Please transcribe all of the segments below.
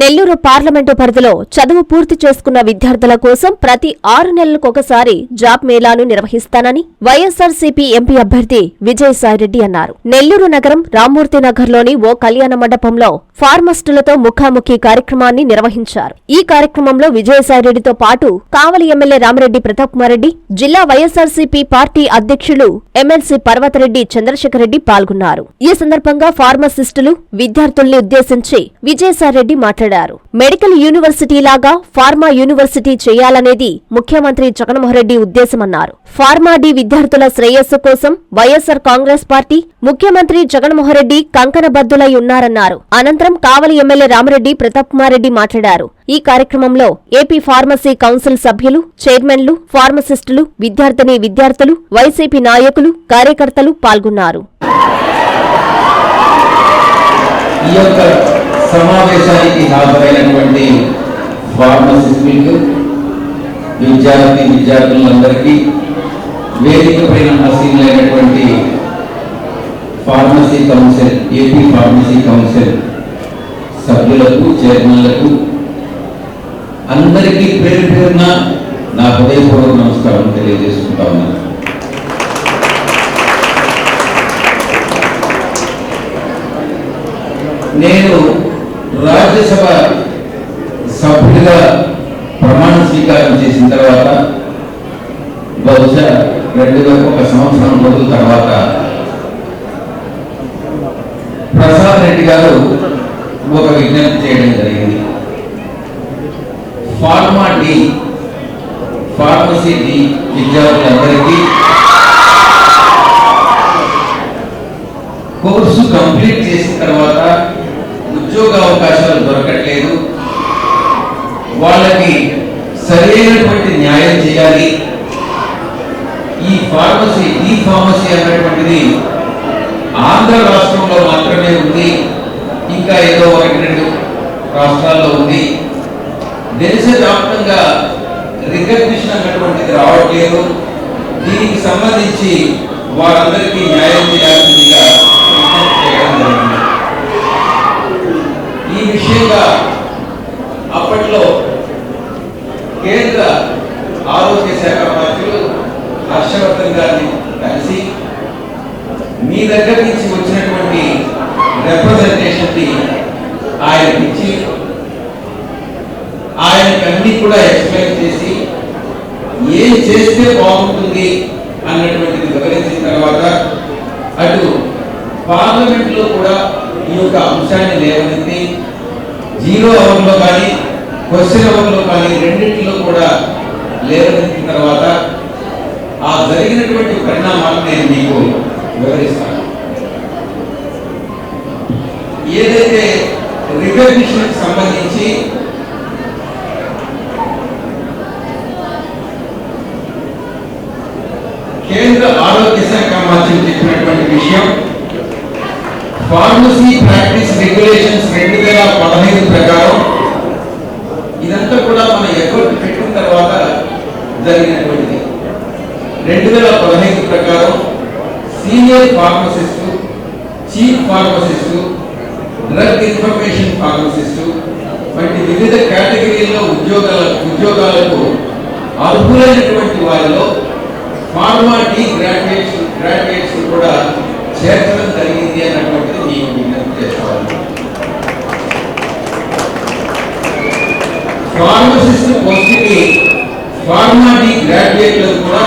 Nellore parliament పరిధిలో చదువు పూర్తి చేసుకున్న విద్యార్థుల కోసం ప్రతి ఆరు నెలలకొకసారి జాబ్ మేళాను నిర్వహిస్తానని వైఎస్సార్సీపీ ఎంపీ అభ్యర్థి విజయసాయిరెడ్డి అన్నారు. నెల్లూరు నగరం రామ్మూర్తి నగర్లోని ఓ కళ్యాణ మండపంలో ఫార్మస్టులతో ముఖాముఖి కార్యక్రమాన్ని నిర్వహించారు. ఈ కార్యక్రమంలో విజయసాయిరెడ్డితో పాటు కావలి ఎమ్మెల్యే రామరెడ్డి ప్రతాప్ కుమార్ రెడ్డి జిల్లా వైఎస్సార్సీపీ పార్టీ అధ్యక్షులు ఎమ్మెల్సీ పర్వతరెడ్డి చంద్రశేఖర్ రెడ్డి పాల్గొన్నారు. ఈ సందర్భంగా ఫార్మసిస్టులు విద్యార్థుల్ని ఉద్దేశించి విజయసాయిరెడ్డి మాట్లాడారు. మెడికల్ యూనివర్సిటీ లాగా ఫార్మా యూనివర్సిటీ చేయాలనేది ముఖ్యమంత్రి జగన్మోహన్రెడ్డి ఉద్దేశమన్నారు. ఫార్మా డి విద్యార్థుల శ్రేయస్సు కోసం వైఎస్సార్ కాంగ్రెస్ పార్టీ ముఖ్యమంత్రి జగన్మోహన్రెడ్డి కంకణబద్దులై ఉన్నారన్నారు. అనంతరం కావలి ఎమ్మెల్యే రామరెడ్డి ప్రతాప్ కుమార్ రెడ్డి మాట్లాడారు. ఈ కార్యక్రమంలో ఏపీ ఫార్మసీ కౌన్సిల్ సభ్యులు చైర్మన్లు ఫార్మసిస్టులు విద్యార్థిని విద్యార్థులు వైసీపీ నాయకులు కార్యకర్తలు పాల్గొన్నారు. ఈ యొక్క సమావేశానికి హాజరైనటువంటి ఫార్మసిస్టులకు విద్యార్థి విద్యార్థులందరికీ వేదిక పైన ఆసీనులైనటువంటి pharmacy council AP pharmacy council సభ్యులకు చైర్మన్లకు అందరికీ పేరు పేరున నా హృదయపూర్వక నమస్కారం తెలియజేసుకుంటా ఉన్నాను. నేను రాజ్యసభ సభ్యుడిగా ప్రమాణ స్వీకారం చేసిన తర్వాత బహుశా రెండు వేల ఒక సంవత్సరం రోజుల తర్వాత ప్రసాద్ రెడ్డి గారు ఒక విజ్ఞప్తి చేయడం జరిగింది. ఫార్మా డి ఫార్మసీ డి విద్యార్థులందరికీ కోర్సు కంప్లీట్ చేసిన తర్వాత ఉద్యోగ అవకాశాలు దొరకట్లేదు. వాళ్ళకి సరైనటువంటి న్యాయం చేయాలి. ఈ ఫార్మసీ ఈ ఫార్మసీ అన్నటువంటిది ఆంధ్ర రాష్ట్రంలో మాత్రమే ఉంది. ఇంకా ఏదో ఒకటి రెండు రాష్ట్రాల్లో ఉంది. దేశవ్యాప్తంగా రికగ్నిషన్ అన్నటువంటిది రావట్లేదు. దీనికి సంబంధించి వారందరికీ న్యాయం చేయాల్సిందిగా విజ్ఞప్తి చేయడం జరిగింది ముఖ్యంగా అప్పట్లో కేంద్ర ఆరోగ్య శాఖ మంత్రులు హర్షవర్ధన్ గారిని కలిసి మీ దగ్గర నుంచి వచ్చినటువంటి రిప్రజెంటేషన్ని ఆయనకి ఇచ్చి ఆయనకన్నీ కూడా ఎక్స్ప్లెయిన్ చేసి ఏం చేస్తే బాగుంటుంది అన్నటువంటిది వివరించిన తర్వాత అటు పార్లమెంట్లో కూడా ఈ యొక్క అంశాన్ని లేవనెత్తి జీరో అవర్లో కానీ క్వశ్చన్ అవర్లో కానీ రెండింటిలో కూడా లేవనెత్తిన తర్వాత ఆ జరిగినటువంటి పరిణామాలు నేను మీకు వివరిస్తాను. ఏదైతే రికగ్నిషన్ సంబంధించి కేంద్ర ఆరోగ్య శాఖ మంత్రి చెప్పినటువంటి విషయం ఫార్మసీ ప్రాక్టీస్ రెగ్యులేషన్స్ రెండు వేల పదహైదు ప్రకారం ఇదంతా కూడా మన ఎఫర్ట్ పెట్టిన తర్వాత జరిగినటువంటిది. రెండు వేల పదహైదు ప్రకారం senior pharmacist chief pharmacist drug information pharmacist వంటి వివిధ కేటగిరీల్లో ఉద్యోగాల ఉద్యోగాలకు అర్హులైనటువంటి వారిలో ఫార్మా డి గ్రాడ్యుయేట్స్ గ్రాడ్యుయేట్స్ కూడా చేర్చడం జరిగింది అన్నటువంటిది మేము విజ్ఞప్తి చేసుకోవాలి. ఫార్మసిస్ట్ పోస్ట్కి ఫార్మా డి గ్రాడ్యుయేట్లను కూడా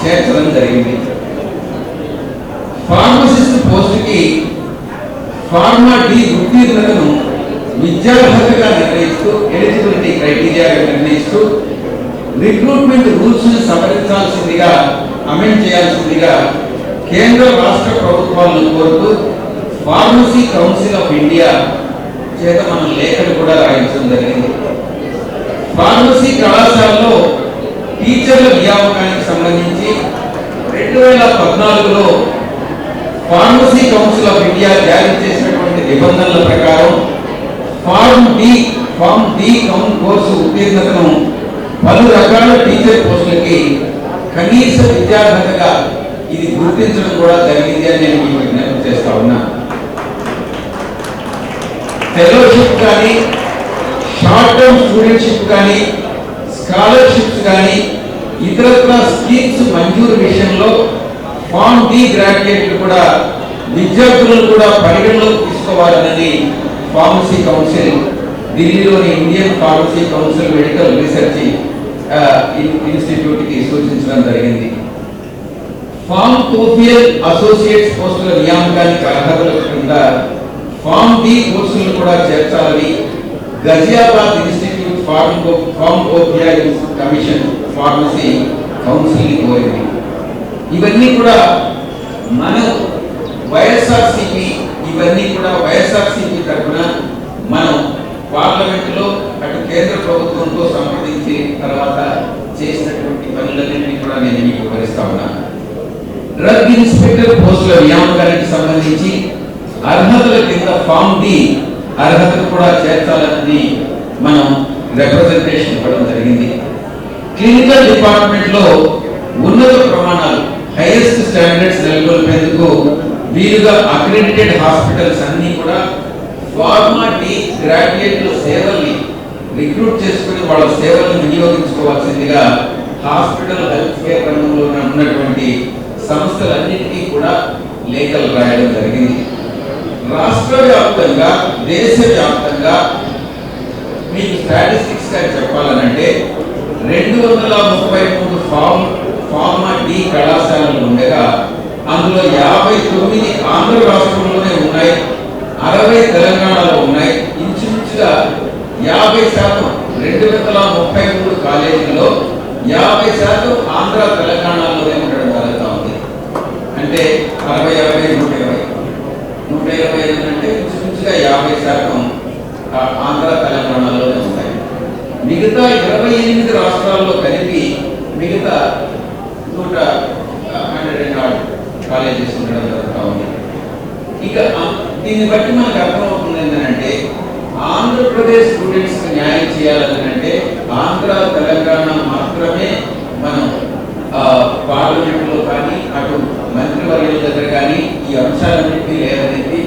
చేర్చడం జరిగింది. ఫార్మసిస్ట్ పోస్టుకి ఫార్మా డి ఉత్తీర్ణతను విద్యార్హతగా నిర్ణయిస్తూ ఎలిజిబిలిటీ క్రైటీరియాగా నిర్ణయిస్తూ రిక్రూట్మెంట్ రూల్స్ సవరించాల్సిందిగా అమెండ్ చేయాల్సిందిగా కేంద్ర రాష్ట్ర ప్రభుత్వాలను కోరుతూ ఫార్మసీ కౌన్సిల్ ఆఫ్ ఇండియా చేత మనం లేఖలు కూడా రాయించడం జరిగింది. ఫార్మసీ కళాశాలలో టీచర్ల నియామకానికి సంబంధించి రెండు వేల పద్నాలుగులో ఫార్మసీ కౌన్సిల్ ఆఫ్ ఇండియా జారీ చేసినటువంటి నిబంధనల ప్రకారం ఫార్మ్ డి ఫార్మ్ డి కౌన్ కోర్సు ఉత్తీర్ణతను పలు రకాల టీచర్ పోస్టులకి కనీస విద్యార్హతగా ఇది గుర్తించడం కూడా జరిగింది అని నేను మీకు విజ్ఞప్తి చేస్తా ఉన్నా. ఫెలోషిప్ కానీ టర్మ్ స్టూడెంట్షిప్ కానీ స్కాలర్షిప్స్ కానీ ఇతరత్ర స్కీమ్స్ మంజూరు విషయంలో ఫామ్ డి గ్రాడ్యుయేట్లు కూడా విద్యార్థులను కూడా పరిగణలోకి తీసుకోవాలన్నది ఫార్మసీ కౌన్సిల్ ఢిల్లీలోని Indian pharmacy council medical research ఇన్స్టిట్యూట్కి సూచించడం జరిగింది. ఫామ్ కోఫియల్ అసోసియేట్స్ పోస్టుల నియామకానికి అర్హతల కింద ఫామ్ డి కోర్సులను కూడా చేర్చాలని Ghaziabad institute pharm pharm commission pharmacy council కోరింది ఇవన్నీ కూడా మన వైఎస్ఆర్సిపి ఇవన్నీ కూడా వైఎస్ఆర్సిపి తరఫున మనం పార్లమెంట్లో అటు కేంద్ర ప్రభుత్వంతో సంప్రదించి తర్వాత చేసినటువంటి పనులన్నింటినీ కూడా నేను మీకు వివరిస్తా ఉన్నాను డ్రగ్ ఇన్స్పెక్టర్ పోస్టుల నియామకానికి సంబంధించి అర్హతల కింద ఫామ్ డి అర్హతను కూడా చేర్చాలని మనం రిప్రజెంటేషన్ ఇవ్వడం జరిగింది. క్లినికల్ డిపార్ట్మెంట్లో ఉన్నత ప్రమాణాలు హైయెస్ట్ స్టాండర్డ్స్ నెలకొల్పేందుకు వీలుగా అక్రెడిటెడ్ హాస్పిటల్స్ అన్ని కూడా ఫార్మా డి గ్రాడ్యుయేట్ల సేవల్ని రిక్రూట్ చేసుకుని వాళ్ళ సేవలను వినియోగించుకోవాల్సిందిగా హాస్పిటల్ హెల్త్ కేర్ రంగంలో ఉన్నటువంటి సంస్థలన్నింటినీ కూడా లేఖలు రాయడం జరిగింది. రాష్ట్రవ్యాప్తంగా దేశవ్యాప్తంగా దేశ వ్యాప్తంగా మీకు స్టాటిస్టిక్స్గా చెప్పాలనంటే రెండు వందల ముప్పై మూడు ఫార్మ్ ఫార్మా డి కళాశాలలు ఉండగా అందులో యాభై తొమ్మిది ఆంధ్ర రాష్ట్రంలోనే ఉన్నాయి అరవై తెలంగాణలో ఉన్నాయి. ఇంచుమించుగా యాభై శాతం రెండు వందల ముప్పై మూడు కాలేజీలో యాభై శాతం ఆంధ్ర తెలంగాణలోనే ఉండడం జరుగుతూ ఉంది. అంటే అరవై అరవై నూట నూట ఇరవై ఐదు అంటే ఇంచుమించుగా యాభై శాతం ఆంధ్ర తెలంగాణలో వస్తాయి. మిగతా ఇరవై ఎనిమిది రాష్ట్రాల్లో కలిపి మిగతా నూట హండ్రెడ్ అండ్ నాట్ కాలేజెస్ ఉండడం జరుగుతూ ఉంది. ఇక దీన్ని బట్టి మనకు అర్థమవుతుంది ఏంటంటే ఆంధ్రప్రదేశ్ స్టూడెంట్స్కి న్యాయం చేయాలని అంటే ఆంధ్ర తెలంగాణ మాత్రమే మనం పార్లమెంట్లో కానీ అటు మంత్రివర్యుల దగ్గర కానీ ఈ అంశాలన్నింటినీ లేవనెత్తి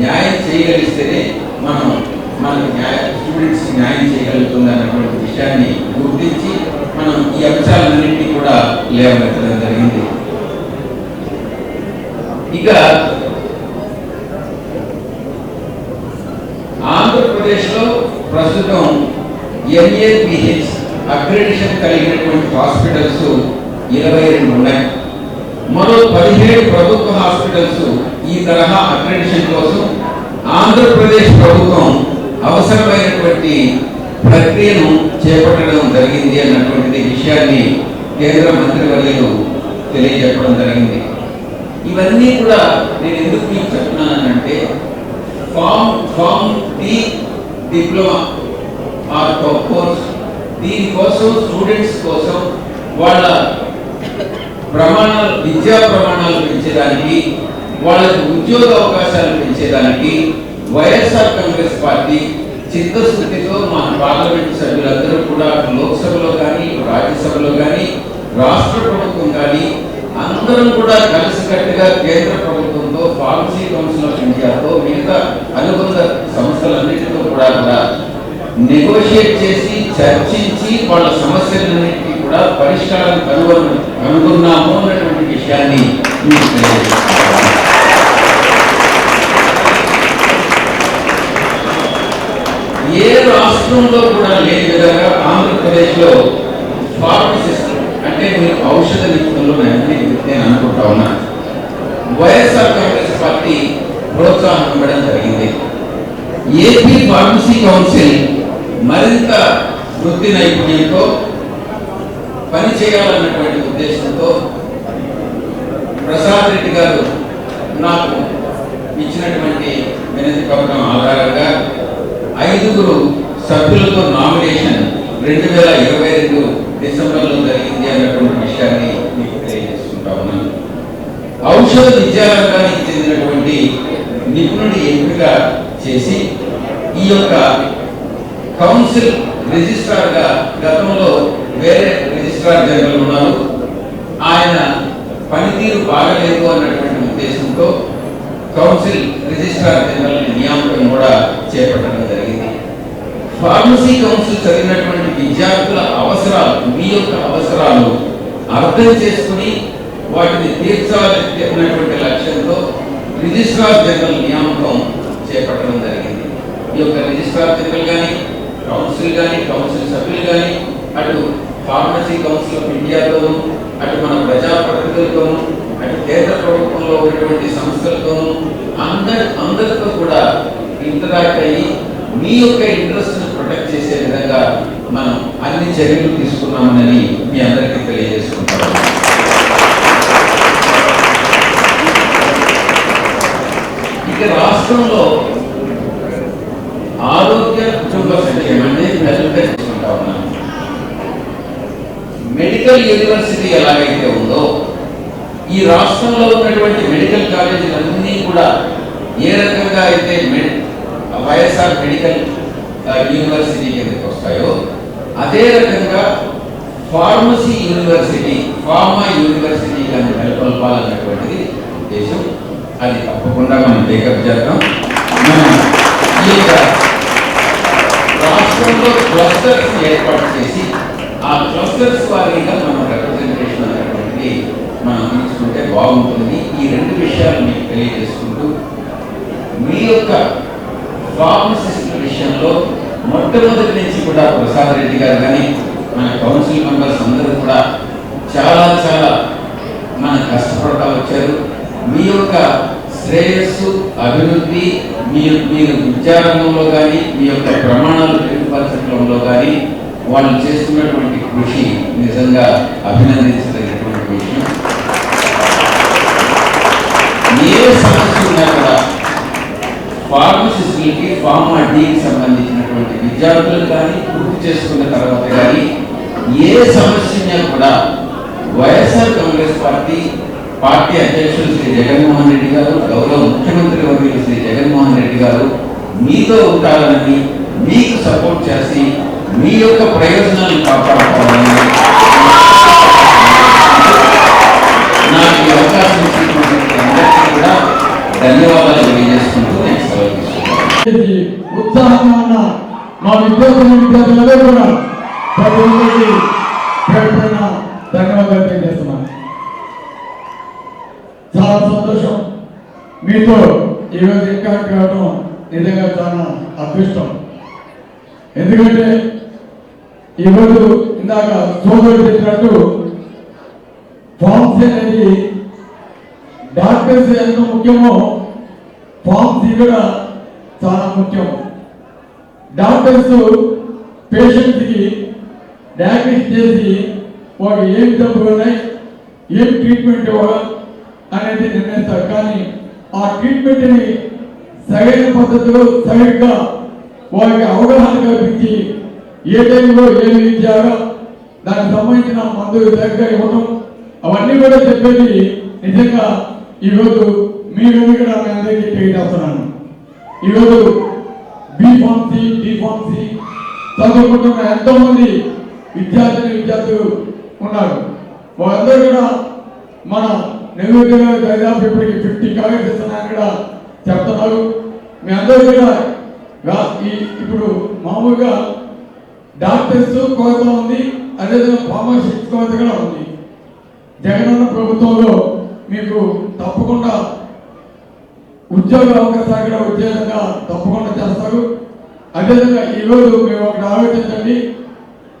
న్యాయం చేయగలిస్తేనే మనం మన న్యాయ స్టూడెంట్స్ న్యాయం చేయగలుగుతుంది అన్నటువంటి విషయాన్ని గుర్తించి మనం ఈ అంశాలన్నింటినీ కూడా లేవనెత్తడం జరిగింది. ఇక ఆంధ్రప్రదేశ్లో ప్రస్తుతం ఎన్ఏపిహెచ్ అక్రెడిషన్ కలిగినటువంటి హాస్పిటల్స్ ఇరవై రెండు ఉన్నాయి. మరో పదిహేడు ప్రభుత్వ హాస్పిటల్స్ ఈ తరహా అక్రెడిషన్ కోసం ఆంధ్రప్రదేశ్ ప్రభుత్వం అవసరమైనటువంటి ప్రక్రియను చేపట్టడం జరిగింది అన్నటువంటి విషయాన్ని కేంద్ర మంత్రివర్యులు తెలియజెప్పడం జరిగింది. ఇవన్నీ కూడా నేను ఎందుకు మీకు చెప్తున్నానంటే pharm pharm D diploma or course దీనికోసం స్టూడెంట్స్ కోసం వాళ్ళ ప్రమాణాలు విద్యా ప్రమాణాలు పెంచేదానికి వాళ్ళకి ఉద్యోగ అవకాశాలు పెంచేదానికి వైఎస్ఆర్ కాంగ్రెస్ పార్టీ చిత్తశుద్ధితో మా పార్లమెంట్ సభ్యులందరూ కూడా లోక్సభలో కానీ రాజ్యసభలో కానీ రాష్ట్ర ప్రభుత్వం కానీ అందరం కూడా కలిసికట్టుగా కేంద్ర ప్రభుత్వంతో పాలసీ కౌన్సిల్ ఆఫ్ ఇండియాతో మిగతా అనుబంధ సంస్థలన్నింటితో కూడా కూడా నెగోషియేట్ చేసి చర్చించి వాళ్ళ సమస్యలన్నింటినీ కూడా పరిష్కారం కనుగొన కనుగొన్నాము అన్నటువంటి విషయాన్ని మీకు ఏ రాష్ట్రంలో కూడా లేని విధంగా ఆంధ్రప్రదేశ్లో ఫార్మసిస్ట్ అంటే మీరు ఔషధ నిపుణులు నేను అనుకుంటా ఉన్నా. వైఎస్ఆర్ కాంగ్రెస్ పార్టీ ప్రోత్సాహం ఇవ్వడం జరిగింది. ఏపీ ఫార్మసీ కౌన్సిల్ మరింత వృత్తి నైపుణ్యంతో పని చేయాలన్నటువంటి ఉద్దేశంతో ప్రసాద్ రెడ్డి గారు నాకు ఇచ్చినటువంటి వినతి పత్రం ఆధారంగా ఐదుగురు సభ్యులతో నామినేషన్ రెండు వేల ఇరవై రెండు డిసెంబర్లో జరిగింది అన్నటువంటి విషయాన్ని మీకు తెలియజేసుకుంటా ఉన్నాను. ఔషధ విద్యారంగానికి చెందినటువంటి నిపుణుడి ఎంపిక చేసి ఈ యొక్క కౌన్సిల్ రిజిస్ట్రార్గా గతంలో వేరే రిజిస్ట్రార్ జనరల్ ఉన్నారు. ఆయన పనితీరు బాగలేదు అన్నటువంటి ఉద్దేశంతో కౌన్సిల్ రిజిస్ట్రార్ జనరల్ నియామకం కూడా చేపట్టడం జరిగింది. ఫార్మసీ కౌన్సిల్ చదివినటువంటి విద్యార్థుల అవసరాలు మీ యొక్క అవసరాలు అర్థం చేసుకుని వాటిని తీర్చాలని అన్నటువంటి లక్ష్యంతో రిజిస్ట్రార్ జనరల్ నియామకం చేపట్టడం జరిగింది. ఈ యొక్క రిజిస్ట్రార్ జనరల్ కానీ కౌన్సిల్ కానీ కౌన్సిల్ సభ్యులు కానీ అటు ఫార్మసీ కౌన్సిల్ ఆఫ్ ఇండియాతోనూ అటు మన ప్రజాప్రతినిధులతోనూ అటు కేంద్ర ప్రభుత్వంలో ఉన్నటువంటి సంస్థలతోనూ అందరి అందరితో కూడా ఇంటరాక్ట్ అయ్యి మీ యొక్క ఇంట్రెస్ట్ ప్రొటెక్ట్ చేసే విధంగా మనం అన్ని చర్యలు తీసుకున్నామని మీ అందరికీ తెలియజేసుకుంటాము ఇక రాష్ట్రంలో ఆరోగ్య కుటుంబ సంక్షేమం అంటే వెల్ఫేర్ చేసుకుంటా ఉన్నాం మెడికల్ యూనివర్సిటీ ఎలాగైతే ఉందో ఈ రాష్ట్రంలో ఉన్నటువంటి మెడికల్ కాలేజీలన్నీ కూడా ఏ రకంగా అయితే మెడి వైఎస్ఆర్ మెడికల్ యూనివర్సిటీ కిందకి వస్తాయో అదే రకంగా ఫార్మసీ యూనివర్సిటీ ఫార్మా యూనివర్సిటీ కానీ నెలకొల్పాలన్నటువంటిది ఉద్దేశం అది తప్పకుండా మనం టేకప్ చేద్దాం. మనం ఈ యొక్క రాష్ట్రంలో క్లస్టర్స్ ఏర్పాటు చేసి ఆ క్లస్టర్స్ వారీగా మనం రిప్రజెంటేషన్ అనేటువంటిది మనం బాగుంటుంది ఈ రెండు విషయాలు మీకు తెలియజేసుకుంటూ మీ యొక్క ఫార్మసిస్ట్ విషయంలో మొట్టమొదటి నుంచి కూడా ప్రసాద్ రెడ్డి గారు కానీ మన కౌన్సిల్ మెంబర్స్ అందరూ కూడా చాలా చాలా మన కష్టపడతా వచ్చారు. మీ యొక్క శ్రేయస్సు అభివృద్ధి మీ మీరు విద్యారంగంలో కానీ మీ యొక్క ప్రమాణాలు మెరుగుపరచడంలో కానీ వాళ్ళు చేస్తున్నటువంటి కృషి నిజంగా అభినందించదగినటువంటి విషయం ఏ సమస్య ఉన్నా కూడా ఫార్మసిస్టులకి ఫార్మా డీకి సంబంధించినటువంటి విద్యార్థులు కానీ పూర్తి చేసుకున్న తర్వాత కానీ ఏ సమస్య కూడా వైఎస్ఆర్ కాంగ్రెస్ పార్టీ పార్టీ అధ్యక్షులు శ్రీ జగన్మోహన్ రెడ్డి గారు గౌరవ ముఖ్యమంత్రి వర్యులు శ్రీ జగన్మోహన్ రెడ్డి గారు మీతో ఉంటారని మీకు సపోర్ట్ చేసి మీ యొక్క ప్రయోజనాలను కాపాడుకోవాలని ధన్యవాదాలు తెలియజేసుకుంటూ నేను సెలవు ఉత్సాహంగా ఉన్న మా విద్యార్థులు విద్యార్థులందరూ కూడా ప్రతి ఒక్కరికి ధన్యవాదాలు తెలియజేస్తున్నాను చాలా సంతోషం మీతో ఈరోజు ఇంకా కావడం నిజంగా చాలా అదృష్టం ఎందుకంటే ఈరోజు ఇందాక సోదరుడు చెప్పినట్టు ఫార్మ్స్ అనేది డాక్టర్స్ ఎంత ముఖ్యమో పాలసీ కూడా చాలా ముఖ్యం. డాక్టర్స్ పేషెంట్స్కి డయాగ్నోస్ చేసి వాడు ఏం జబ్బులు ఉన్నాయి ఏం ట్రీట్మెంట్ ఇవ్వాలి అనేది నిర్ణయిస్తారు. కానీ ఆ ట్రీట్మెంట్ని సరైన పద్ధతిలో సరిగ్గా వారికి అవగాహన కల్పించి ఏ టైంలో ఏమి ఇచ్చారో దానికి సంబంధించిన మందులు సరిగ్గా ఇవ్వడం అవన్నీ కూడా చెప్పేది నిజంగా ఈరోజు మీరు కూడా మీ అందరికీ తెలియజేస్తున్నాను ఈరోజు బి ఫార్మసీ డి ఫార్మసీ చదువుకుంటున్న ఎంతో మంది విద్యార్థిని విద్యార్థులు ఉన్నారు. వాళ్ళందరూ కూడా మన నెల్లూరు దాదాపు ఇప్పటికి ఫిఫ్టీ కాలేజెస్ ఇస్తున్నాయని కూడా చెప్తున్నారు. మీ అందరూ కూడా ఇప్పుడు మామూలుగా డాక్టర్స్ కొరత ఉంది అదేవిధంగా ఫార్మసిస్ట్ కొరత కూడా ఉంది. జగనన్న ప్రభుత్వంలో మీకు తప్పకుండా ఉద్యోగ అవకాశాలు కూడా వచ్చే విధంగా తప్పకుండా చేస్తారు. అదేవిధంగా ఈరోజు మేము ఒకటి ఆలోచించండి.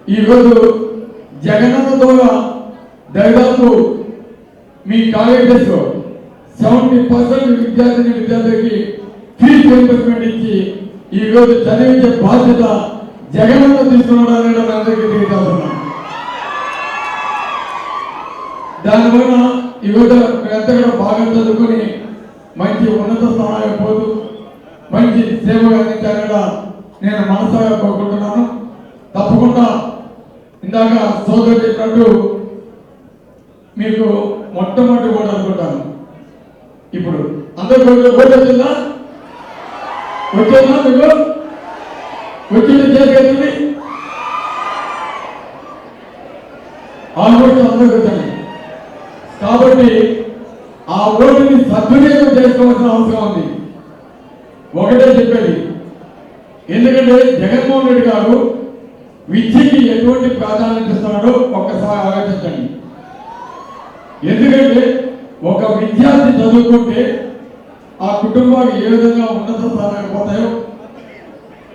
ఈరోజు జగనన్న ద్వారా దాదాపు మీ కాలేజెస్లో సెవెంటీ పర్సెంట్ విద్యార్థిని విద్యార్థులకి ఫీజు రీయింబర్స్మెంట్ ఇచ్చి ఈరోజు చదివించే బాధ్యత జగనన్న తీసుకున్నాడని అందరికీ తెలియజేస్తున్నాం దానివల్ల ఈరోజు మేమంతా కూడా బాగా చదువుకొని మంచి ఉన్నత స్థానానికి పోతూ మంచి సేవ అందించాలని కూడా నేను మనసాగా కోరుకుంటున్నాను. తప్పకుండా ఇందాక సోదరు చెప్పినట్టు మీకు మొట్టమొదటి ఓటు అనుకుంటాను. ఇప్పుడు అందరు ఓటు వచ్చిందా? వచ్చిందా మీకు? వచ్చింది చేసేది ఆల్మోస్ట్ అందరికి వచ్చింది కాబట్టి ఆ ఓటు సద్వినియోగం చేసుకోవాల్సిన అవసరం ఉంది. ఒకటే చెప్పేది. ఎందుకంటే జగన్మోహన్ రెడ్డి గారు విద్యకి ఎటువంటి ప్రాధాన్యత ఇస్తున్నాడో ఒక్కసారి ఆలోచించండి. ఎందుకంటే ఒక విద్యార్థి చదువుకుంటే ఆ కుటుంబాలు ఏ విధంగా ఉన్నత స్థానానికి పోతాయో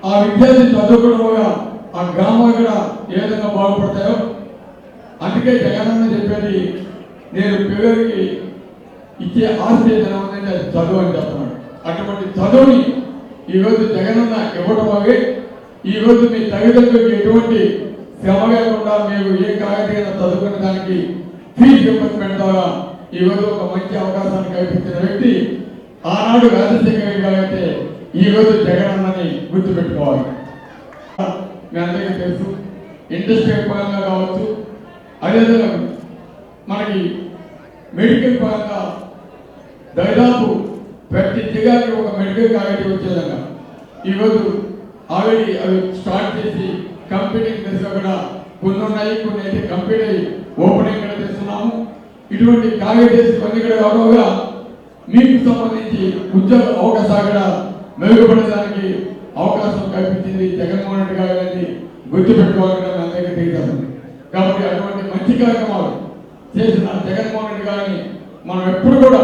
ఆ విద్యార్థి చదువుకోవడం ఆ గ్రామాలు కూడా ఏ విధంగా బాగుపడతాయో అందుకే జగనన్న చెప్పేది నేను పిల్లలకి ఇచ్చే ఆస్తి ఏదైనా అది చదువు అని చెప్తున్నాడు. అటువంటి చదువుని ఈరోజు జగనన్న ఇవ్వడం అవి ఈరోజు మీ తల్లిదండ్రులకు ఎటువంటి శ్రమ లేకుండా మీరు ఏ కాగితైనా చదువుకునే దానికి ఫీజు రింబర్స్మెంట్ ద్వారా ఈరోజు ఒక మంచి అవకాశాన్ని కల్పించిన వ్యక్తి ఆనాడు రాజశేఖర్ రెడ్డి గారు అయితే ఈరోజు జగనన్నని గుర్తుపెట్టుకోవాలి. మీ అందరికీ తెలుసు ఇండస్ట్రీ పరంగా కావచ్చు అదేవిధంగా మనకి మెడికల్ పరంగా దాదాపు ప్రతి జిల్లాకి ఒక మెడికల్ కాలేజీ వచ్చేలాగా ఈరోజు ఆల్రెడీ అవి స్టార్ట్ చేసి కంపెనీ దశలో కూడా కొన్ని ఉన్నాయి కొన్ని అయితే కంపెనీ ఓపెనింగ్ కూడా చేస్తున్నాము. ఇటువంటి కాలేజెస్ కొన్ని కూడా కావడం మీకు సంబంధించి ఉద్యోగ అవకాశాలు కూడా మెరుగుపడడానికి అవకాశం కల్పించింది జగన్మోహన్ రెడ్డి గారు అనేది గుర్తుపెట్టుకోవాలని అందరికీ తెలియజేస్తుంది కాబట్టి అటువంటి మంచి కార్యక్రమాలు చేసిన జగన్మోహన్ రెడ్డి గారిని మనం ఎప్పుడు కూడా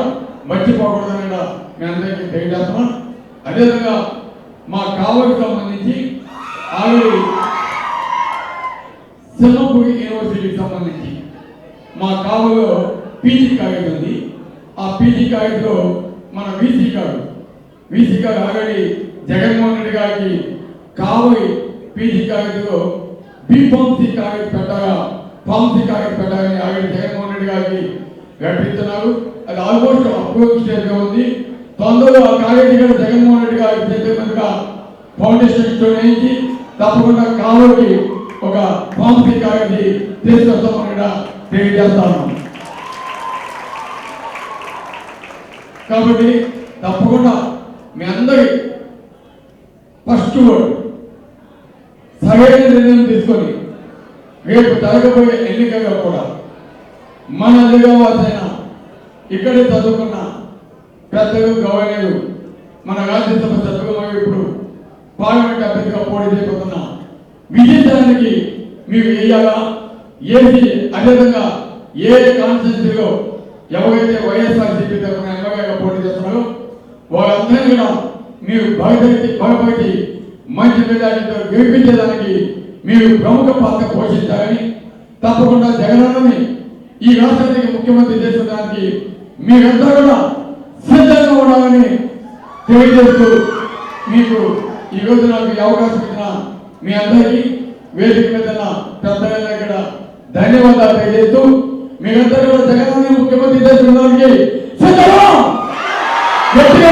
మర్చిపోకూడదని కూడా మీ అందరికీ తెలియజేస్తున్నాం. అదేవిధంగా మా కావలికి సంబంధించి ఆవిడ సింహపూరి యూనివర్సిటీకి సంబంధించి మా కావలో పీజీ కాగితం ఉంది. ఆ పీజీ కాగితంలో మన వీసీ గారు వీసీ గారు ఆల్రెడీ జగన్మోహన్ రెడ్డి గారికి కావలి పీజీ కాగితంలో బీఫార్మసీ కాగితం పెట్టగా ఫార్మసీ కాగితం పెట్టాలని ఆల్రెడీ జగన్మోహన్ రెడ్డి గారికి ప్రకటిస్తున్నారు అది ఆల్మోస్ట్ అప్రోచ్ స్టేజ్లో ఉంది. తొందరలో ఆ కాలేజీ కూడా జగన్మోహన్ రెడ్డి గారికి చేసే ఫౌండేషన్ నుంచి తప్పకుండా కావలికి ఒక ఫార్మసీ కాలేజీ తీసుకొస్తామని కూడా తెలియజేస్తాను కాబట్టి తప్పకుండా మీ అందరి ఫస్ట్ వర్డ్ సరైన నిర్ణయం తీసుకొని రేపు జరగబోయే ఎన్నికల్లో కూడా మన దిగవాసైన ఇక్కడే చదువుకున్న పెద్దలు గవర్నరు మన రాజ్యసభ సభ్యులు ఇప్పుడు పార్లమెంట్ అభ్యర్థిగా పోటీ చేయబోతున్న విజయసానికి మీరు వేయాలా? ఏది అదేవిధంగా ఏ కాన్స్టిట్యూన్సీలో ఎవరైతే వైఎస్ఆర్సీపీ తరఫున ఎమ్మెల్యేగా పోటీ చేస్తున్నారో వాళ్ళందరినీ కూడా మీరు భయపెట్టి భయపడి మంచి మెజార్టీతో గెలిపించేదానికి మీరు ప్రముఖ పాత్ర పోషించాలని తప్పకుండా జగనన్నని ఈ రాష్ట్రానికి ముఖ్యమంత్రి చేసడానికి మీరంతా కూడా సిద్ధంగా ఉండాలని తెలియజేస్తూ మీకు ఈరోజు నాకు ఈ అవకాశం ఇచ్చిన మీ అందరికీ వేదిక మీద పెద్దగా పెద్దలందరికీ కూడా ధన్యవాదాలు తెలియజేస్తూ మీరంతా కూడా జగన్ ముఖ్యమంత్రి చేసుకోవడానికి సిద్ధమా గట్టిగా